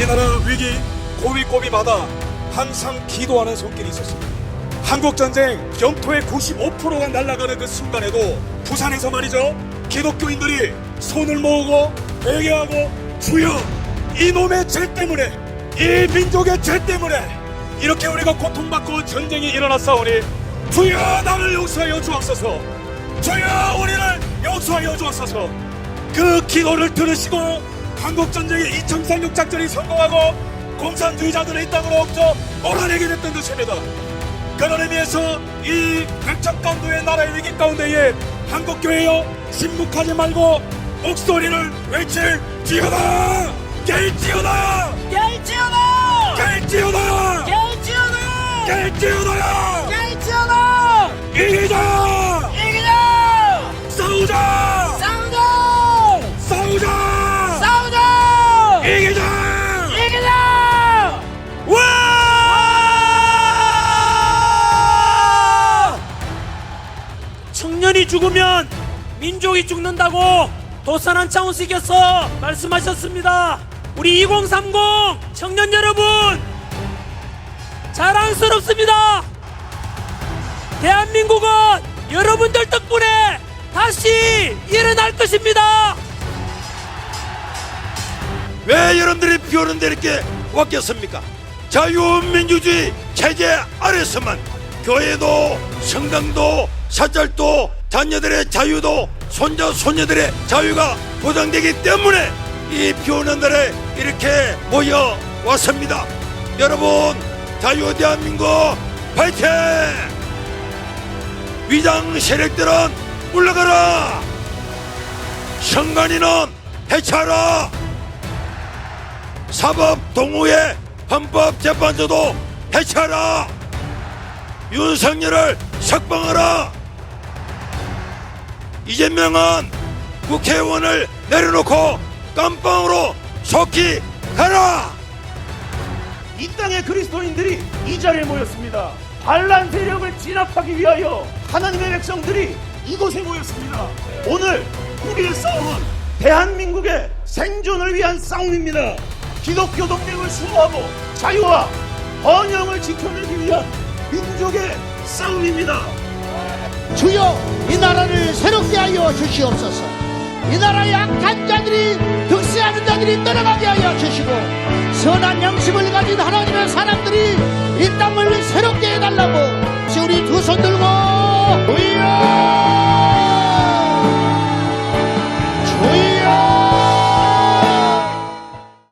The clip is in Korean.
이 나라 위기 고비고비마다 항상 기도하는 손길이 있었습니다. 한국 전쟁 영토의 95%가 날아가는 그 순간에도 부산에서 말이죠. 기독교인들이 손을 모으고 회개하고 주여 이놈의 죄 때문에 이 민족의 죄 때문에 이렇게 우리가 고통받고 전쟁이 일어났사오니 주여 나를 용서하여 주옵소서. 주여 우리를 용서하여 주옵소서. 그 기도를 들으시고 한국전쟁의 2036 작전이 성공하고 공산주의자들의 이 땅으로 엎쳐 몰아내게 됐던 것입니다 그런 의미에서 이 백척간도의 나라의 위기 가운데에 한국교회여 침묵하지 말고 목소리를 외칠 지어다 깰지어다! 깰지어다 깰지어다! 깰지어다 깰지어다! 청년이 죽으면 민족이 죽는다고 도산 한창훈씨께서 말씀하셨습니다. 우리 2030 청년 여러분 자랑스럽습니다. 대한민국은 여러분들 덕분에 다시 일어날 것입니다. 왜 여러분들이 비 오는데 이렇게 왔겠습니까? 자유민주주의 체제 아래서만 교회도 성당도 사찰도 자녀들의 자유도 손자 손녀들의 자유가 보장되기 때문에 이 비 오는 날에 이렇게 모여 왔습니다. 여러분 자유 대한민국 파이팅! 위장 세력들은 물러가라! 성관이는 해체하라! 사법 동호회 헌법재판소도 해체하라 윤석열을 석방하라 이재명은 국회의원을 내려놓고 깜빵으로 속히 가라 이 땅의 그리스도인들이 이 자리에 모였습니다. 반란 세력을 진압하기 위하여 하나님의 백성들이 이곳에 모였습니다. 오늘 우리의 싸움은 대한민국의 생존을 위한 싸움입니다. 기독교 동맹을 수호하고 자유와 번영을 지켜내기 위한 민족의 싸움입니다. 주여 이 나라를 새롭게 하여 주시옵소서. 이 나라의 악한 자들이 득세하는 자들이 떠나가게 하여 주시고 선한 양심을 가진 하나님의 사람들이 이 땅을 새롭게 해달라고 우리 두 손 들고 우여